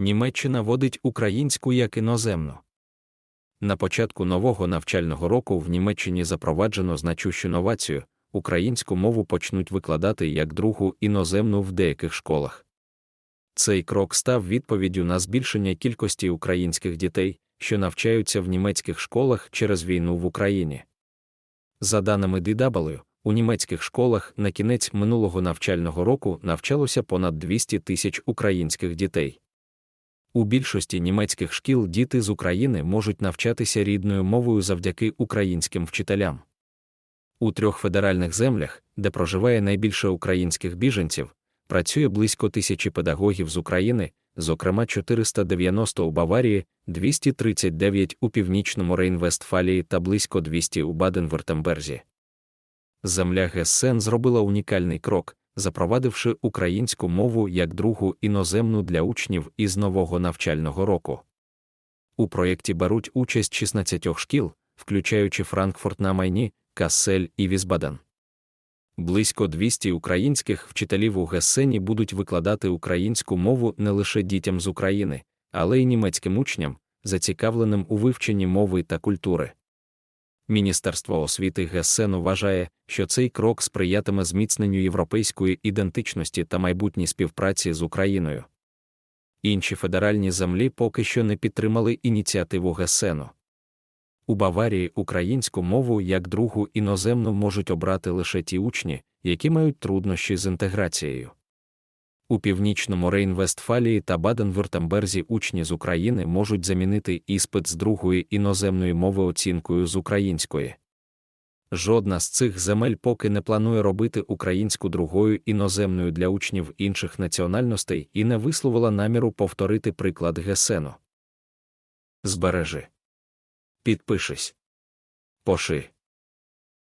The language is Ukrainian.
Німеччина водить українську як іноземну. На початку нового навчального року в Німеччині запроваджено значущу новацію українську мову почнуть викладати як другу іноземну в деяких школах. Цей крок став відповіддю на збільшення кількості українських дітей, що навчаються в німецьких школах через війну в Україні. За даними DW, у німецьких школах на кінець минулого навчального року навчалося понад 200 тисяч українських дітей. У більшості німецьких шкіл діти з України можуть навчатися рідною мовою завдяки українським вчителям. У трьох федеральних землях, де проживає найбільше українських біженців, працює близько тисячі педагогів з України, зокрема 490 у Баварії, 239 у північному Рейн-Вестфалії та близько 200 у Баден-Вюртемберзі. Земля Гессен зробила унікальний крок, запровадивши українську мову як другу іноземну для учнів із нового навчального року. У проєкті беруть участь 16 шкіл, включаючи Франкфурт на Майні, Кассель і Візбаден. Близько 200 українських вчителів у Гессені будуть викладати українську мову не лише дітям з України, але й німецьким учням, зацікавленим у вивченні мови та культури. Міністерство освіти Гессену вважає, що цей крок сприятиме зміцненню європейської ідентичності та майбутній співпраці з Україною. Інші федеральні землі поки що не підтримали ініціативу Гессену. У Баварії українську мову як другу іноземну можуть обрати лише ті учні, які мають труднощі з інтеграцією. У північному Рейн-Вестфалії та Баден-Вюртемберзі учні з України можуть замінити іспит з другої іноземної мови оцінкою з української. Жодна з цих земель поки не планує робити українську другою іноземною для учнів інших національностей і не висловила наміру повторити приклад Гесену. Збережи. Підпишись. Поши.